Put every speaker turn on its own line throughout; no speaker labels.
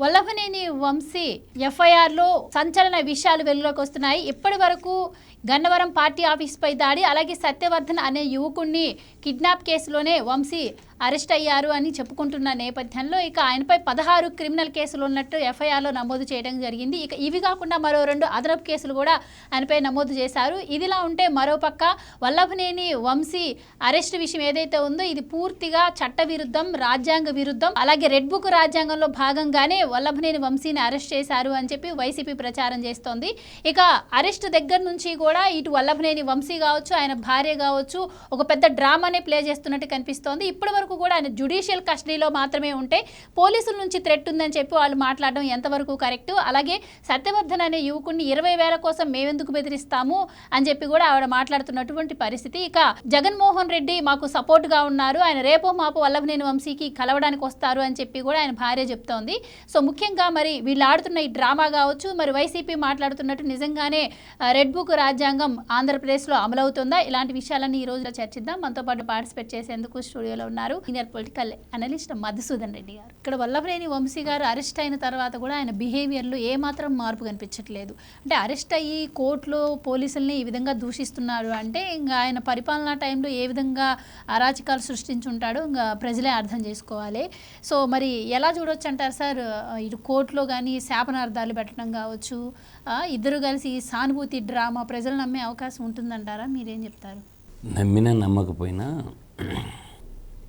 వల్లభనేని వంశీ ఎఫ్ఐఆర్లో సంచలన విషయాలు వెలుగులోకి వస్తున్నాయి. ఇప్పటి వరకు గన్నవరం పార్టీ ఆఫీస్పై దాడి అలాగే సత్యవర్ధన్ అనే యువకుణ్ణి కిడ్నాప్ కేసులోనే వంశీ అరెస్ట్ అయ్యారు అని చెప్పుకుంటున్న నేపథ్యంలో ఇక ఆయనపై పదహారు క్రిమినల్ కేసులు ఉన్నట్టు ఎఫ్ఐఆర్లో నమోదు చేయడం జరిగింది. ఇక ఇవి కాకుండా మరో రెండు అదనపు కేసులు కూడా ఆయనపై నమోదు చేశారు. ఇదిలా ఉంటే మరోపక్క వల్లభనేని వంశీ అరెస్ట్ విషయం ఏదైతే ఉందో ఇది పూర్తిగా చట్ట విరుద్ధం రాజ్యాంగ విరుద్ధం. అలాగే రెడ్ బుక్ రాజ్యాంగంలో భాగంగానే వల్లభనేని వంశీని అరెస్ట్ చేశారు అని చెప్పి వైసీపీ ప్రచారం చేస్తోంది. ఇక అరెస్ట్ దగ్గర నుంచి కూడా ఇటు వల్లభనేని వంశీ కావచ్చు ఆయన భార్య కావచ్చు ఒక పెద్ద డ్రామానే ప్లే చేస్తున్నట్టు కనిపిస్తోంది. ఇప్పటి వరకు కూడా ఆయన జుడిషియల్ కస్టడీలో మాత్రమే ఉంటే పోలీసుల నుంచి థ్రెట్ ఉందని చెప్పి వాళ్ళు మాట్లాడడం ఎంతవరకు కరెక్ట్ అలాగే సత్యవర్ధన్ అనే యువకుడిని ఇరవై వేల కోసం మేమెందుకు బెదిరిస్తాము అని చెప్పి కూడా ఆవిడ మాట్లాడుతున్నటువంటి పరిస్థితి. ఇక జగన్మోహన్ రెడ్డి మాకు సపోర్ట్గా ఉన్నారు. ఆయన రేపో మాపు వల్లభనేని వంశీకి కలవడానికి వస్తారు అని చెప్పి కూడా ఆయన భార్య చెప్తోంది. సో ముఖ్యంగా మరి వీళ్ళు ఆడుతున్న ఈ డ్రామా కావచ్చు మరి వైసీపీ మాట్లాడుతున్నట్టు నిజంగానే రెడ్ బుక్ రాజ్యాంగం ఆంధ్రప్రదేశ్లో అమలవుతుందా? ఇలాంటి విషయాలన్నీ ఈ రోజులో చర్చిద్దాం. మనతో పాటు పార్టిసిపేట్ చేసేందుకు స్టూడియోలో ఉన్నారు senior political analyst Madhusudan Reddy garu. ఇక్కడ వల్లభనేని వంశీ గారు అరెస్ట్ అయిన తర్వాత కూడా ఆయన బిహేవియర్లో ఏమాత్రం మార్పు కనిపించట్లేదు. అంటే అరెస్ట్ అయ్యి కోర్టులో పోలీసుల్ని ఈ విధంగా దూషిస్తున్నారు అంటే ఇంకా ఆయన పరిపాలనా టైంలో ఏ విధంగా అరాచకాలు సృష్టించుంటాడో ఇంకా ప్రజలే అర్థం చేసుకోవాలి. సో మరి ఎలా చూడొచ్చు అంటారు సార్? ఇటు కోర్టులో కానీ శాపనార్థాలు పెట్టడం కావచ్చు ఇద్దరు కలిసి ఈ సానుభూతి డ్రామా ప్రజలు నమ్మే అవకాశం ఉంటుందంటారా? మీరేం చెప్తారు?
నమ్మినా నమ్మకపోయినా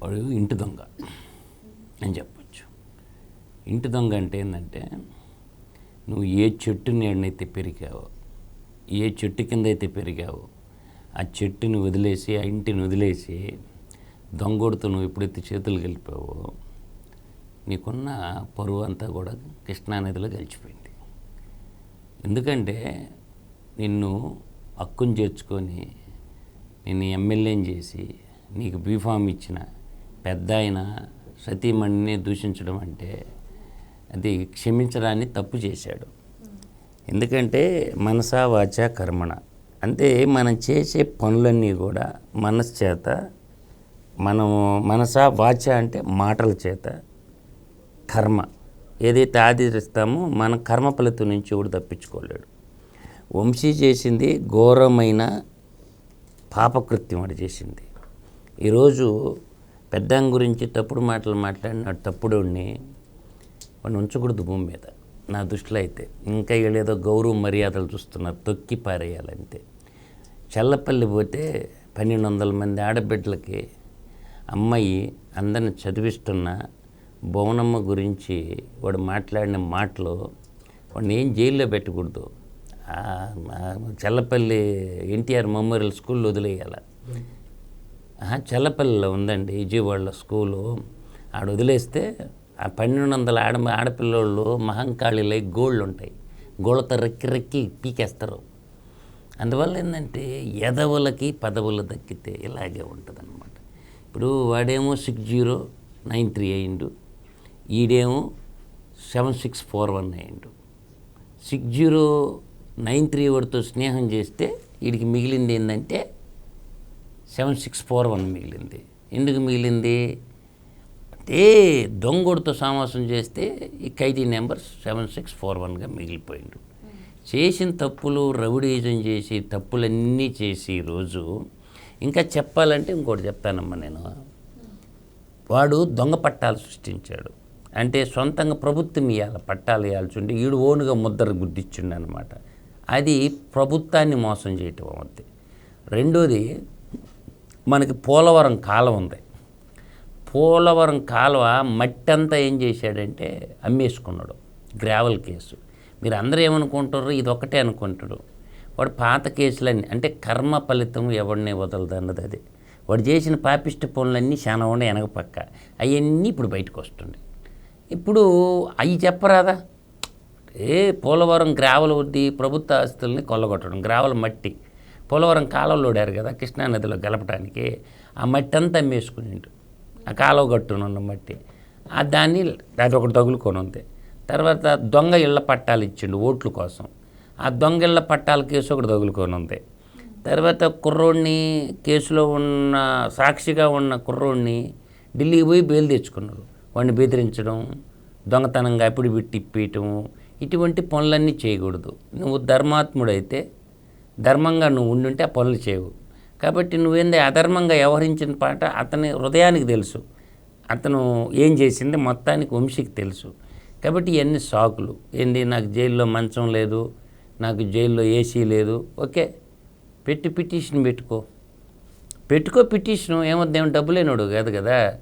వాడు ఇంటి దొంగ అని చెప్పచ్చు. ఇంటి దొంగ అంటే ఏంటంటే నువ్వు ఏ చెట్టు నీడనైతే పెరిగావో ఏ చెట్టు కింద అయితే పెరిగావో ఆ చెట్టుని వదిలేసి ఆ ఇంటిని వదిలేసి దొంగోడుతో నువ్వు ఎప్పుడైతే చేతులు కలిపావో నీకున్న పరువు అంతా కూడా కృష్ణానదిలో గెలిచిపోయింది ఎందుకంటే నిన్ను హక్కును చేర్చుకొని నిన్ను ఎమ్మెల్యేని చేసి నీకు బీఫామ్ ఇచ్చిన పెద్ద ఆయన సతీమణిని దూషించడం అంటే అది క్షమించడాన్ని తప్పు చేశాడు. ఎందుకంటే మనసా వాచ కర్మణ. అంటే మనం చేసే పనులన్నీ కూడా మనసు చేత మనము మనసా వాచ అంటే మాటల చేత కర్మ. ఏదైతే ఆదరిస్తామో మన కర్మ ఫలితం నుంచి ఎవడు తప్పించుకోలేడు. వంశీ చేసింది ఘోరమైన పాపకృత్యం అది చేసింది. ఈరోజు పెద్దాం గురించి తప్పుడు మాటలు మాట్లాడిన తప్పుడుని వాడిని ఉంచకూడదు భూమి మీద. నా దృష్టిలో అయితే. ఇంకా వీళ్ళేదో గౌరవ మర్యాదలు చూస్తున్నారు తొక్కి పారేయాలంతే. చల్లపల్లి పోతే పన్నెండు వందల మంది ఆడబిడ్డలకి అమ్మాయి అందరిని చదివిస్తున్న భువనమ్మ గురించి వాడు మాట్లాడిన మాటలు వాడిని ఏం జైల్లో పెట్టకూడదు. చల్లపల్లి ఎన్టీఆర్ మెమోరియల్ స్కూల్లో వదిలేయాల. చల్లపల్లిలో ఉందండి విజయవాడలో స్కూలు. ఆడ వదిలేస్తే ఆ పన్నెండు వందల ఆడ ఆడపిల్లోళ్ళు మహంకాళిలై గోళ్ళు ఉంటాయి గోళ్ళతో రెక్కి రెక్కి పీకేస్తారు. అందువల్ల ఏంటంటే ఎదవులకి పదవులు దక్కితే ఇలాగే ఉంటుంది ఇప్పుడు వాడేమో సిక్స్ జీరో నైన్ త్రీ అయ్యిండు. ఈడేమో సెవెన్ సిక్స్ ఫోర్ వన్ అయ్యిండు. సిక్స్ జీరో నైన్ త్రీ వాడితో స్నేహం చేస్తే వీడికి మిగిలింది ఏంటంటే సెవెన్ సిక్స్ ఫోర్ వన్ మిగిలింది. ఎందుకు మిగిలింది? అంటే దొంగోడితో సమాసం చేస్తే ఈ ఖైదీ నెంబర్ సెవెన్ సిక్స్ ఫోర్ వన్గా మిగిలిపోయిండు. చేసిన తప్పులు రౌడీజం చేసి తప్పులన్నీ చేసి రోజు ఇంకా చెప్పాలంటే ఇంకోటి చెప్తానమ్మా నేను. వాడు దొంగ పట్టాలు సృష్టించాడు. అంటే సొంతంగా ప్రభుత్వం ఇవ్వాలి పట్టాలు ఇవ్వాల్సి ఉంటే ఈడు ఓనుగా ముద్దర గుద్దిచ్చిండు అనమాట అది ప్రభుత్వాన్ని మోసం చేయటం అవుద్ది రెండోది మనకి పోలవరం కాలం ఉంది. పోలవరం కాలువ మట్టి అంతా ఏం చేశాడంటే అమ్మేసుకున్నాడు. Gravel case. మీరు అందరూ ఏమనుకుంటారు ఇది ఒకటే అనుకుంటాడు వాడు పాత కేసులన్నీ అంటే కర్మ ఫలితం ఎవడిని వదలదు అన్నది అది. వాడు చేసిన పాపిష్ట పనులన్నీ చాలా ఉన్నాయి వెనక పక్క అవన్నీ ఇప్పుడు బయటకు వస్తుండే ఇప్పుడు అవి చెప్పరాదా? ఏ పోలవరం గ్రావెల్ వద్ది ప్రభుత్వ ఆస్తుల్ని కొల్లగొట్టడం గ్రావెల్ మట్టి. పోలవరం కాలువలు ఓడారు కదా కృష్ణానదిలో గలపడానికి ఆ మట్టి అంతా అమ్మేసుకునిండు ఆ కాలువ గట్టునున్న మట్టి. ఆ దాన్ని అది ఒకటి తగులుకొని ఉంది. తర్వాత దొంగ ఇళ్ళ పట్టాలు ఇచ్చిండు ఓట్ల కోసం. ఆ దొంగ ఇళ్ళ పట్టాల కేసు ఒకటి తగులుకొని ఉంది. తర్వాత కుర్రోడిని కేసులో ఉన్న సాక్షిగా ఉన్న కుర్రోడిని ఢిల్లీకి పోయి బెయిల్ తెచ్చుకున్నారు. వాడిని బెదిరించడం దొంగతనంగా అప్పుడు పెట్టి ఇప్పేయటం ఇటువంటి పనులన్నీ చేయకూడదు. నువ్వు ధర్మాత్ముడైతే ధర్మంగా నువ్వు ఉండుంటే ఆ పనులు చేయవు. కాబట్టి నువ్వేంది అధర్మంగా వ్యవహరించిన పాట అతని హృదయానికి తెలుసు. అతను ఏం చేసింది మొత్తానికి వంశీకి తెలుసు. కాబట్టి ఇవన్నీ సాకులు. ఏంది నాకు జైల్లో మంచం లేదు నాకు జైల్లో ఏసీ లేదు. ఓకే పెట్టి పిటిషన్ పెట్టుకో. పెట్టుకో పిటిషను ఏమొద్దేమో డబ్బు లేనోడు కాదు కదా.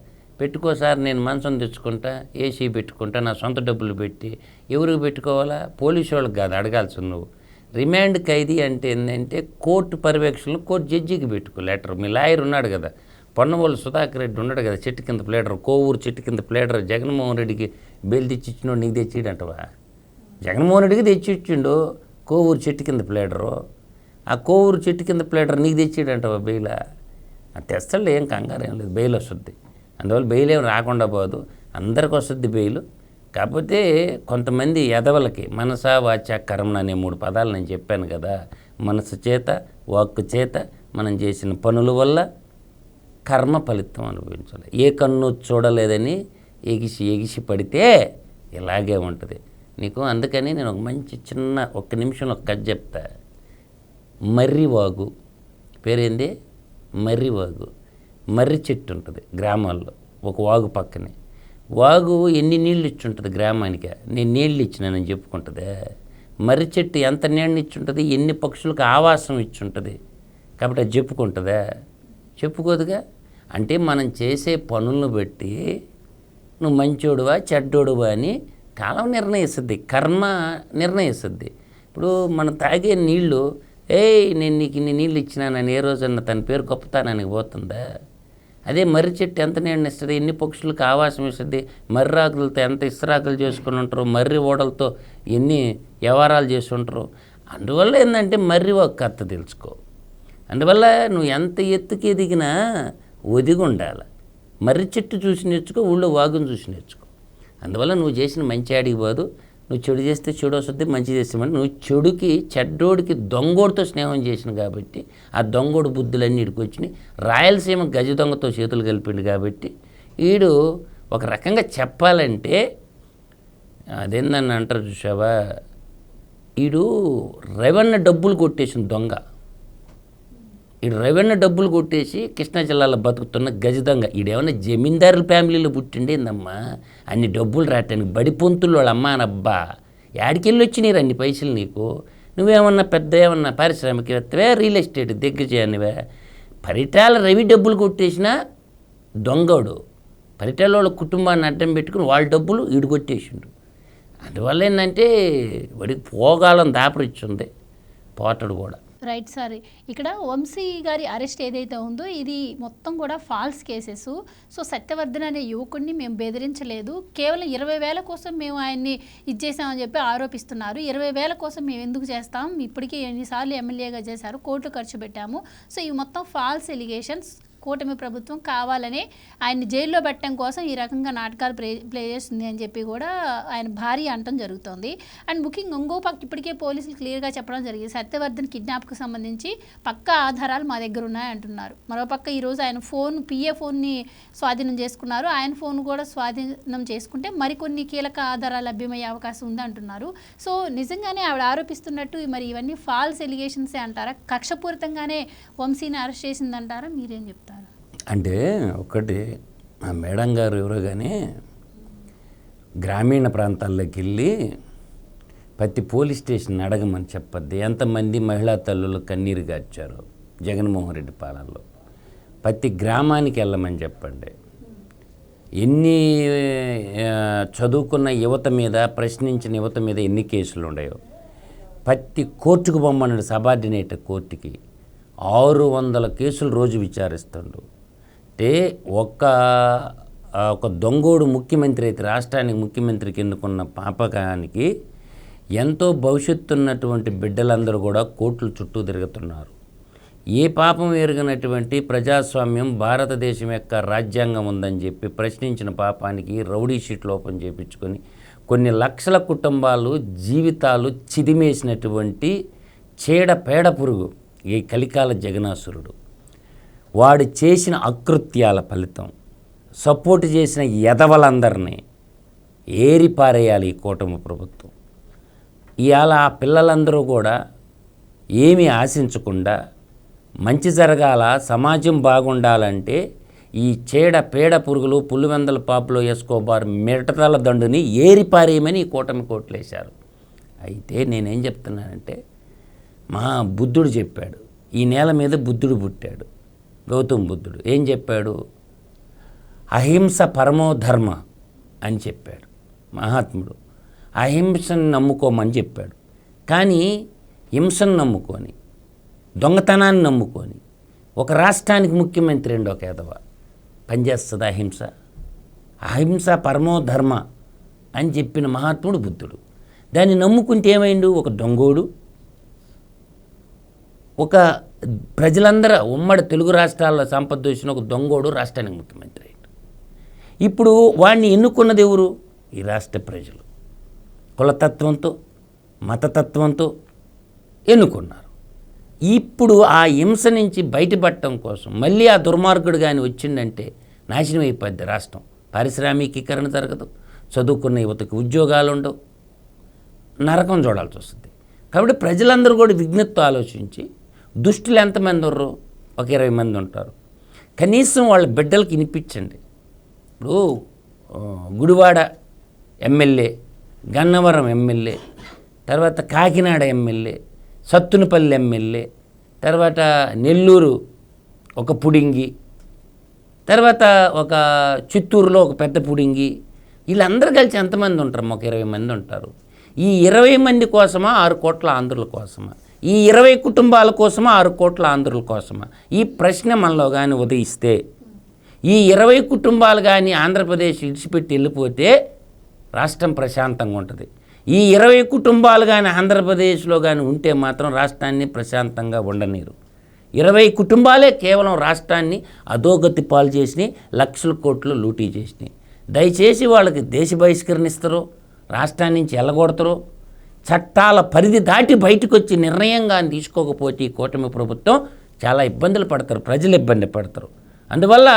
పెట్టుకో సార్ నేను మంచం తెచ్చుకుంటా ఏసీ పెట్టుకుంటా నా సొంత డబ్బులు పెట్టి ఎవరికి పెట్టుకోవాలా? పోలీసు వాళ్ళకి కాదు అడగాల్సి నువ్వు. రిమాండ్ ఖైదీ అంటే ఏంటంటే కోర్టు పర్యవేక్షణలో కోర్టు జడ్జికి పెట్టుకో లెటర్. మీ లాయర్ ఉన్నాడు కదా. పొన్నమూలు సుధాకర్ రెడ్డి ఉన్నాడు కదా చెట్టు కింద ప్లేడర్. కోవూరు చెట్టు కింద ప్లేడర్. జగన్మోహన్ రెడ్డికి బెయిల్ తెచ్చిచ్చినోడు నీకు తెచ్చిడంటవా? జగన్మోహన్ రెడ్డికి తెచ్చి ఇచ్చిండు. కోవూరు చెట్టు కింద ప్లేడరు. ఆ కోవూరు చెట్టు కింద ప్లేడర్ నీకు తెచ్చిడంటవా బెయిలా? ఆ తెస్తాడు ఏం కంగారు ఏం లేదు. బెయిల్ వస్తుంది. అందువల్ల బెయిల్ ఏం రాకుండా పోదు. అందరికి వస్తుంది బెయిల్. కాకపోతే కొంతమంది ఎదవలకి మనస వాచ కర్మణ అనే మూడు పదాలు నేను చెప్పాను కదా మనసు చేత వాక్కు చేత మనం చేసిన పనుల వల్ల కర్మ ఫలితం అనుభవించాలి. ఏ కన్ను చూడలేదని ఎగిసి ఎగిసి పడితే ఇలాగే ఉంటుంది. నీకు అందుకని నేను ఒక మంచి చిన్న ఒక్క నిమిషంలో ఒక కథ చెప్తా. మర్రివాగు పేరేంది? మర్రివాగు మర్రి చెట్టు ఉంటుంది గ్రామాల్లో ఒక వాగు పక్కనే. వాగు ఎన్ని నీళ్ళు ఇచ్చుంటుంది గ్రామానికి? నేను నీళ్ళు ఇచ్చినానని చెప్పుకుంటుంది. మర్రి చెట్టు ఎంత నీళ్ళు ఇచ్చుంటుంది ఎన్ని పక్షులకు ఆవాసం ఇచ్చుంటుంది? కాబట్టి అది చెప్పుకుంటుందా? చెప్పుకోదుగా? అంటే మనం చేసే పనులను బట్టి నువ్వు మంచోడువా చెడ్డోడువా అని కాలం నిర్ణయిస్తుంది. కర్మ నిర్ణయిస్తుంది. ఇప్పుడు మనం తాగే నీళ్ళు ఏయ్ నేను నీకు ఇన్ని నీళ్ళు ఇచ్చినానని ఏ రోజన్నా తన పేరు గొప్పతానానికి పోతుందా? అదే మర్రి చెట్టు ఎంత నీళ్ళు ఇస్తుంది? ఎన్ని పక్షులకు ఆవాసం ఇస్తుంది? మర్రి ఆకులతో ఎంత ఇసురాకులు చేసుకుని ఉంటారు? మర్రి ఓడలతో ఎన్ని వ్యవహారాలు చేసి ఉంటారు? అందువల్ల ఏంటంటే మర్రి ఒక కథ తెలుసుకో. అందువల్ల నువ్వు ఎంత ఎత్తుకి ఎదిగినా ఒదిగి ఉండాలి. మర్రి చెట్టు చూసి నేర్చుకో ఊళ్ళో వాగును చూసి నేర్చుకో. అందువల్ల నువ్వు చేసిన మంచి ఆడికి పోదు. నువ్వు చెడు చేస్తే చెడు వస్తుంది మంచి చేస్తే నువ్వు చెడుకి చెడ్డోడికి దొంగోడితో స్నేహం చేసిన కాబట్టి ఆ దొంగోడు బుద్ధులన్నీ ఇడికి వచ్చినాయి. రాయలసీమ గజ దొంగతో చేతులు కలిపిండు కాబట్టి వీడు ఒక రకంగా చెప్పాలంటే అదేందని అంటారు చూసావా వీడు రెవెన్యూ డబ్బులు కొట్టేసిన దొంగ. ఈ రెవెన్యూ డబ్బులు కొట్టేసి కృష్ణా జిల్లాలో బతుకుతున్న గజదొంగ. ఈడేమన్నా జమీందారుల ఫ్యామిలీలో పుట్టిండేందమ్మా? అన్ని డబ్బులు రావటానికి బడి పొంతులు వాళ్ళ అమ్మా అనబ్బా యాడికెళ్ళి వచ్చినారు అన్ని పైసలు నీకు? నువ్వేమన్నా పెద్ద ఏమన్నా పారిశ్రామికవేత్తవే రియల్ ఎస్టేట్ దగ్గర పరిటాల రవి డబ్బులు కొట్టేసినా దొంగడు. పరిటాల వాళ్ళ కుటుంబాన్ని అడ్డం పెట్టుకుని వాళ్ళ డబ్బులు ఈడు కొట్టేసిండు అందువల్ల ఏంటంటే వాడికి పోగాలం దాపరిచ్చుంది. పోతాడు కూడా.
రైట్ సార్ ఇక్కడ వంశీ గారి అరెస్ట్ ఏదైతే ఉందో ఇది మొత్తం కూడా ఫాల్స్ కేసెస్ సో సత్యవర్ధన్ అనే యువకుడిని మేము బెదిరించలేదు. కేవలం ఇరవై వేల కోసం మేము ఆయన్ని ఇచ్చేసామని చెప్పి ఆరోపిస్తున్నారు. ఇరవై వేల కోసం మేము ఎందుకు చేస్తాం? ఇప్పటికీ ఎన్నిసార్లు ఎమ్మెల్యేగా చేశారు. కోట్లు ఖర్చు పెట్టాము. సో ఇవి మొత్తం ఫాల్స్ ఎలిగేషన్స్ కూటమి ప్రభుత్వం కావాలని ఆయన జైల్లో పెట్టడం కోసం ఈ రకంగా నాటకాలు ప్లే ప్లే చేస్తుంది అని చెప్పి కూడా ఆయన భారీ అంటం జరుగుతోంది. అండ్ ముఖ్యంగా ఇంకో పక్క ఇప్పటికే పోలీసులు క్లియర్గా చెప్పడం జరిగింది. సత్యవర్ధన్ కిడ్నాప్కి సంబంధించి పక్క ఆధారాలు మా దగ్గర ఉన్నాయి అంటున్నారు. మరోపక్క ఈరోజు ఆయన ఫోన్ పిఏ ఫోన్ని స్వాధీనం చేసుకున్నారు. ఆయన ఫోన్ కూడా స్వాధీనం చేసుకుంటే మరికొన్ని కీలక ఆధారాలు లభ్యమయ్యే అవకాశం ఉంది అంటున్నారు. సో నిజంగానే ఆవిడ ఆరోపిస్తున్నట్టు మరి ఇవన్నీ ఫాల్స్ ఎలిగేషన్సే అంటారా? కక్షపూరితంగానే వంశీని అరెస్ట్ చేసిందంటారా? మీరేం చెప్తారు?
అంటే ఒకటి ఆ మేడం గారు ఎవరో కానీ గ్రామీణ ప్రాంతాల్లోకి వెళ్ళి ప్రతి పోలీస్ స్టేషన్ అడగమని చెప్పద్ది. ఎంతమంది మహిళా తల్లులు కన్నీరు గార్చారు జగన్మోహన్ రెడ్డి పాలనలో. ప్రతి గ్రామానికి వెళ్ళమని చెప్పండి. ఎన్ని చదువుకున్న యువత మీద ప్రశ్నించిన యువత మీద ఎన్ని కేసులు ఉన్నాయో ప్రతి కోర్టుకు పొమ్మన్నాడు సబార్డినేట్ కోర్టుకి ఆరు వందల కేసులు రోజు విచారిస్తుండు. అంటే ఒక్క ఒక దొంగోడు ముఖ్యమంత్రి అయితే రాష్ట్రానికి ముఖ్యమంత్రి ఎన్నుకున్న పాపకానికి ఎంతో భవిష్యత్తు ఉన్నటువంటి బిడ్డలందరూ కూడా కోట్లు చుట్టూ తిరుగుతున్నారు. ఏ పాపం ఎరుగనటువంటి ప్రజాస్వామ్యం భారతదేశం యొక్క రాజ్యాంగం ఉందని చెప్పి ప్రశ్నించిన పాపానికి రౌడీ షీట్ లోపం చేయించుకొని కొన్ని లక్షల కుటుంబాలు జీవితాలు చిదిమేసినటువంటి చీడ పేడ పురుగు ఈ కలికాల జగనాసురుడు వాడు చేసిన అకృత్యాల ఫలితం సపోర్ట్ చేసిన ఎదవలందరినీ ఏరిపారేయాలి ఈ కూటమి ప్రభుత్వం. ఇవాళ ఆ పిల్లలందరూ కూడా ఏమీ ఆశించకుండా మంచి జరగాల సమాజం బాగుండాలంటే ఈ చీడ పేడ పురుగులు పులివెందల పాపులో వేసుకోబారు మిడతల దండుని ఏరిపారేయమని ఈ కూటమి కోట్లేశారు. అయితే నేనేం చెప్తున్నానంటే మా బుద్ధుడు చెప్పాడు ఈ నేల మీద బుద్ధుడు పుట్టాడు. గౌతమ్ బుద్ధుడు ఏం చెప్పాడు? అహింస పరమో ధర్మ అని చెప్పాడు మహాత్ముడు. అహింసను నమ్ముకోమని చెప్పాడు. కానీ హింసను నమ్ముకొని దొంగతనాన్ని నమ్ముకొని ఒక రాష్ట్రానికి ముఖ్యమంత్రి అండి ఒక ఎదవ పనిచేస్తుంది అహింస? అహింస పరమో ధర్మ అని చెప్పిన మహాత్ముడు బుద్ధుడు. దాన్ని నమ్ముకుంటే ఏమైండు? ఒక దొంగోడు ఒక ప్రజలందరూ ఉమ్మడి తెలుగు రాష్ట్రాల్లో సంపద దోచిన ఒక దొంగోడు రాష్ట్రానికి ముఖ్యమంత్రి అయ్యాడు. ఇప్పుడు వాడిని ఎన్నుకున్నది ఎవరు? ఈ రాష్ట్ర ప్రజలు. కులతత్వంతో మతతత్వంతో ఎన్నుకున్నారు. ఇప్పుడు ఆ హింస నుంచి బయటపడటం కోసం మళ్ళీ ఆ దుర్మార్గుడు కానీ వచ్చిందంటే నాశనం అయిపోద్ది రాష్ట్రం. పారిశ్రామికీకరణ జరగదు చదువుకున్న యువతకు ఉద్యోగాలు ఉండవు నరకం చూడాల్సి వస్తుంది. కాబట్టి ప్రజలందరూ కూడా విజ్ఞప్తి ఆలోచించి దుష్టులు ఎంతమంది ఉర్రు? ఒక ఇరవై మంది ఉంటారు. కనీసం వాళ్ళ బిడ్డలకి వినిపించండి. ఇప్పుడు గుడివాడ ఎమ్మెల్యే గన్నవరం ఎమ్మెల్యే తర్వాత కాకినాడ ఎమ్మెల్యే సత్తునపల్లి ఎమ్మెల్యే తర్వాత నెల్లూరు ఒక పుడింగి తర్వాత ఒక చిత్తూరులో ఒక పెద్ద పుడింగి వీళ్ళందరూ కలిసి ఎంతమంది ఉంటారు? ఒక ఇరవై మంది ఉంటారు. ఈ ఇరవై మంది కోసమా? ఆరు కోట్ల ఆంధ్రుల కోసమా? ఈ ఇరవై కుటుంబాల కోసమా ఆరు కోట్ల ఆంధ్రుల కోసమా? ఈ ప్రశ్న మనలో కానీ ఉదయిస్తే ఈ ఇరవై కుటుంబాలు కానీ ఆంధ్రప్రదేశ్ విడిచిపెట్టి వెళ్ళిపోతే రాష్ట్రం ప్రశాంతంగా ఉంటుంది. ఈ ఇరవై కుటుంబాలు కానీ ఆంధ్రప్రదేశ్లో కానీ ఉంటే మాత్రం రాష్ట్రాన్ని ప్రశాంతంగా ఉండనీరు ఇరవై కుటుంబాలే కేవలం రాష్ట్రాన్ని అధోగతి పాలు చేసినాయి లక్షల కోట్లు లూటీ చేసినాయి. దయచేసి వాళ్ళకి దేశ బహిష్కరణిస్తారో రాష్ట్రాన్ని నుంచి ఎల్లగొడతారు చట్టాల పరిధి దాటి బయటకు వచ్చి నిర్ణయం కానీ తీసుకోకపోతే ఈ కూటమి ప్రభుత్వం చాలా ఇబ్బందులు పడతారు ప్రజలు ఇబ్బంది పడతారు. అందువల్ల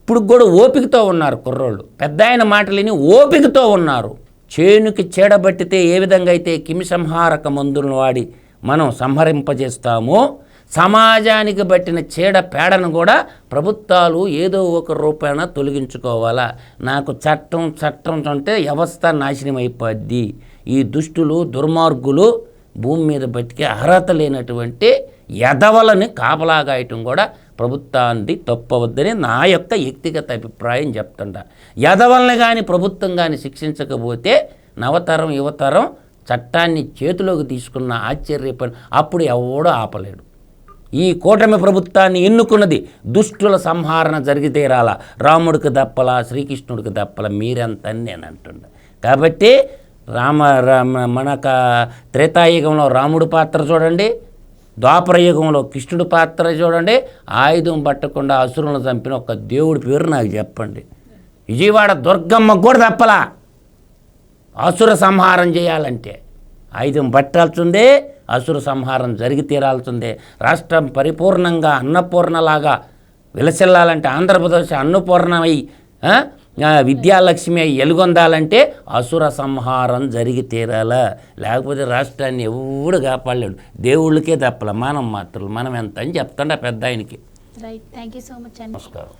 ఇప్పుడు కూడా ఓపికతో ఉన్నారు కుర్రోళ్ళు. పెద్ద ఆయన మాటలని ఓపికతో ఉన్నారు. చేనుకి చీడబట్టితే ఏ విధంగా అయితే కిమిసంహారక మందులను వాడి మనం సంహరింపజేస్తామో సమాజానికి బట్టిన చీడ పేడను కూడా ప్రభుత్వాలు ఏదో ఒక రూపాయన తొలగించుకోవాలా. నాకు చట్టం చట్టం అంటే వ్యవస్థ నాశనం అయిపోద్ది ఈ దుష్టులు దుర్మార్గులు భూమి మీద బతికే అర్హత లేనటువంటి ఎదవలని కాపలాగాయటం కూడా ప్రభుత్వాన్ని తప్పవద్దని నా యొక్క వ్యక్తిగత అభిప్రాయం చెప్తుండ. ఎదవల్ని కానీ ప్రభుత్వం కానీ శిక్షించకపోతే నవతరం యువతరం చట్టాన్ని చేతిలోకి తీసుకున్న ఆశ్చర్యపడి అప్పుడు ఎవడో ఆపలేడు. ఈ కూటమి ప్రభుత్వాన్ని ఎన్నుకున్నది దుష్టుల సంహారణ జరిగితే రాలా రాముడికి దప్పలా శ్రీకృష్ణుడికి దప్పలా మీరెంత అని నేను అంటుండ కాబట్టి రామ రామ మనక త్రేతాయుగంలో రాముడు పాత్ర చూడండి ద్వాపర యుగంలో కృష్ణుడి పాత్ర చూడండి ఆయుధం పట్టకుండా అసురులను చంపిన ఒక దేవుడి పేరు నాకు చెప్పండి. విజయవాడ దుర్గమ్మ కూడా తప్పలా. అసుర సంహారం చేయాలంటే ఆయుధం పట్టాల్సిందే అసుర సంహారం జరిగి తీరాల్సిందే. రాష్ట్రం పరిపూర్ణంగా అన్నపూర్ణలాగా విలసిల్లాలంటే ఆంధ్రప్రదేశ్ అన్నపూర్ణమై విద్యాలక్ష్మి ఎలుగొందాలంటే అసుర సంహారం జరిగి తీరాల. లేకపోతే రాష్ట్రాన్ని ఎవడు కాపాడలేడు. దేవుళ్ళకే తప్పల. మనం మాత్రం మనం ఎంత అని చెప్తాండ పెద్ద ఆయనకి
right thank you so much అండి
నమస్కారం.